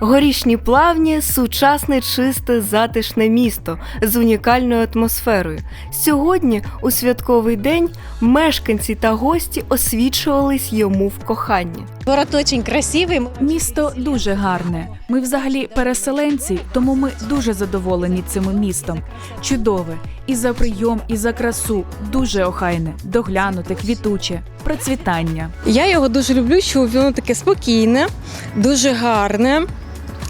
Горішні плавні сучасне, чисте, затишне місто з унікальною атмосферою. Сьогодні, у святковий день, мешканці та гості освічувались йому в коханні. Город дуже красивий. Місто дуже гарне. Ми взагалі переселенці, тому ми дуже задоволені цим містом. Чудове і за прийом, і за красу. Дуже охайне, доглянуте, квітуче, процвітання. Я його дуже люблю, що воно таке спокійне, дуже гарне.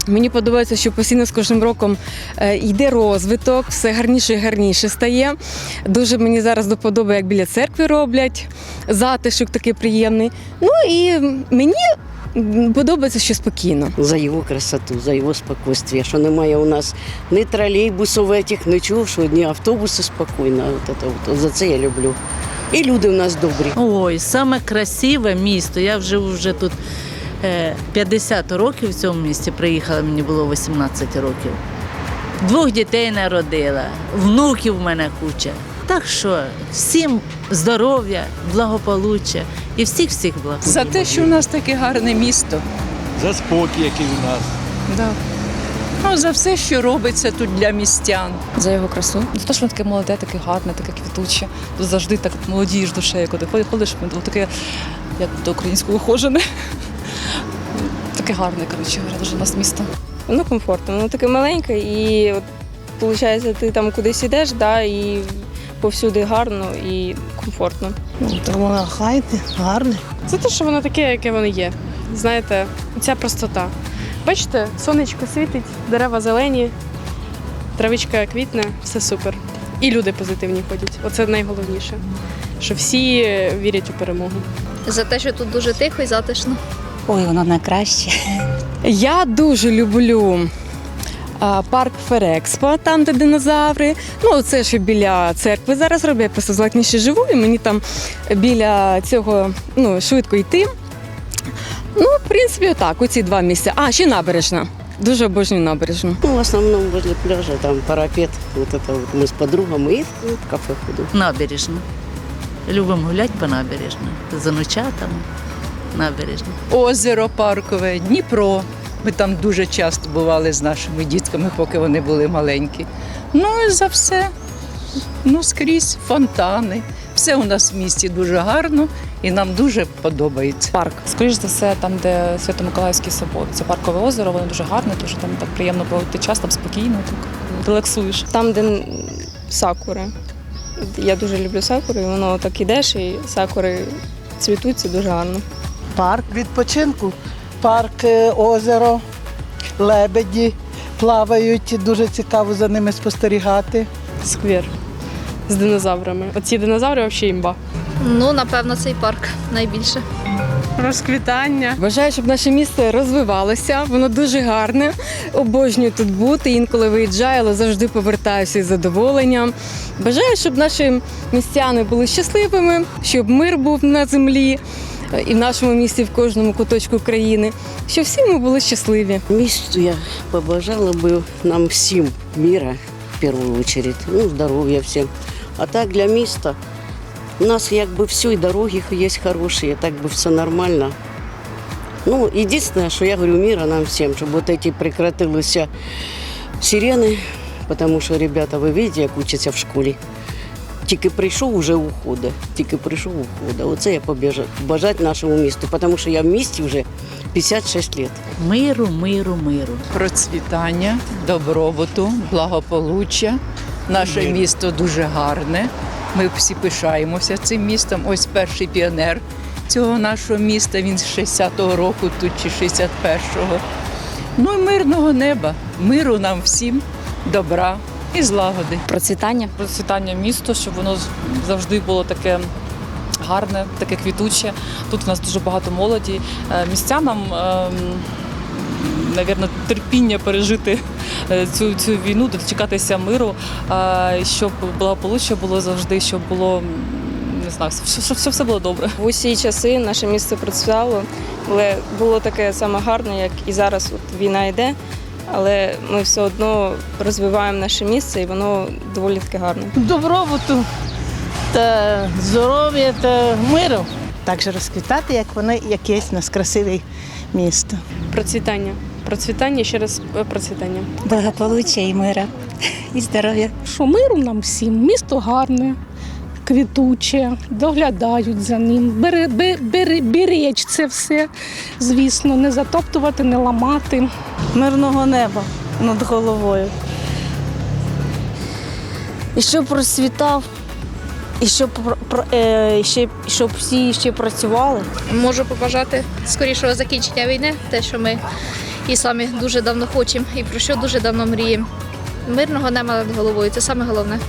Мені подобається, що постійно з кожним роком е, йде розвиток, все гарніше і гарніше стає. Дуже мені зараз до подоби, як біля церкви роблять. Затишок такий приємний. Ну і мені подобається, що спокійно. за його красоту, за його спокійствие, що немає у нас ні тролейбусів этих, нічого, що одні автобуси спокійно. От это, от, за це я люблю. І люди у нас добрі. Ой, саме красиве місто. Я живу вже тут 50 років в цьому місті. Приїхала, мені було 18 років. Двох дітей народила, внуків в мене куча. Так що всім здоров'я, благополуччя і всіх всіх благ. За те, що у нас таке гарне місто. за спокій, який у нас. Да. Ну, за все, що робиться тут для містян. за його красу. За те, що воно таке молоде, таке гарне, таке квітуче. Тут завжди так молодієш душею, коли ходиш, воно таке, як до українського ухожене. Таке гарне, коротше говоря, дуже у нас місто. Воно комфортно, воно таке маленьке, і от, виходить, ти там кудись йдеш, да, і повсюди гарно і комфортно. Воно хайне, гарне. Це те, що воно таке, яке воно є. Знаєте, ця простота. Бачите, сонечко світить, дерева зелені, травичка квітне, все супер. І люди позитивні ходять. Оце найголовніше. Що всі вірять у перемогу. За те, що тут дуже тихо і затишно. Ой, воно найкраще. Я дуже люблю а, парк Ферекспо, там, де динозаври. Ну, це що біля церкви зараз роблю. Я просто златніше живу, і мені там біля цього ну, швидко йти. Ну, в принципі, так, оці два місця. А, ще набережна. Дуже обожнюю набережну. Ну, в основному возле пляжа, там парапет, вот это вот мы с подругами и в кафе ходимо. Набережна. Любимо гуляти по набережній. За ночатами. Набережна. Озеро паркове, Дніпро. Ми там дуже часто бували з нашими дітками, поки вони були маленькі. Ну і за все. Ну, скрізь фонтани. Все у нас в місті дуже гарно і нам дуже подобається. Парк. Скоріше за все, там, де Свято-Миколаївський собор. Це паркове озеро, воно дуже гарне, дуже там так приємно проводити час, там спокійно, так релаксуєш. Там, де сакури. Я дуже люблю сакури, воно так ідеш, і сакури цвітуть, це дуже гарно. Парк відпочинку, парк, е, озеро, лебеді плавають. Дуже цікаво за ними спостерігати. Сквер з динозаврами. Оці динозаври взагалі імба. Ну, напевно, цей парк найбільше. Розквітання. Бажаю, щоб наше місто розвивалося. Воно дуже гарне. Обожнюю тут бути. Інколи виїжджаю, але завжди повертаюся із задоволенням. Бажаю, щоб наші містяни були щасливими, щоб мир був на землі і в нашому місті, в кожному куточку країни. Щоб всі ми були щасливі. Місту я побажала би нам всім міра, в першу чергу, ну, здоров'я всім. А так для міста у нас якби все, і дороги є хороші, так би все нормально. Ну, єдине, що я говорю, міра нам всім, щоб от ці прекратилися сирени, тому що ребята, ви бачите, як учаться в школі. Тільки прийшов, вже уходить. Тільки прийшов, уходить. Оце я побажаю бажати нашому місту, тому що я в місті вже 56 років. Миру, миру, миру. Процвітання, добробуту, благополуччя. Наше місто дуже гарне. Ми всі пишаємося цим містом. Ось перший піонер цього нашого міста. Він з 60-го року тут чи 61-го. Ну і мирного неба, миру нам всім, добра і злагоди. Процвітання. Процвітання місто, щоб воно завжди було таке. Гарне, таке квітуче. Тут у нас дуже багато молоді. Е, Містянам, навірно, терпіння пережити е, цю, цю війну, дочекатися миру, е, щоб благополуччя було завжди, щоб було не знаю, щоб все, все було добре. В усі часи наше місто процвітало, але було таке саме гарне, як і зараз от війна йде. Але ми все одно розвиваємо наше місце і воно доволі таке гарне. Добробуту та здоров'я та миру. Так же розквітати, як воно якесь у нас красиве місто. Процвітання. Процвітання, ще раз е, процвітання. Благополуччя і мира і здоров'я. Що миру нам всім, місто гарне, квітуче, доглядають за ним, бери, бе- бери, беречь це все, звісно, не затоптувати, не ламати. Мирного неба над головою. І щоб розсвітав, і щоб, про- е, ще, щоб всі ще працювали. Можу побажати скорішого закінчення війни, те, що ми і самі дуже давно хочемо, і про що дуже давно мріємо. Мирного неба над головою це саме головне.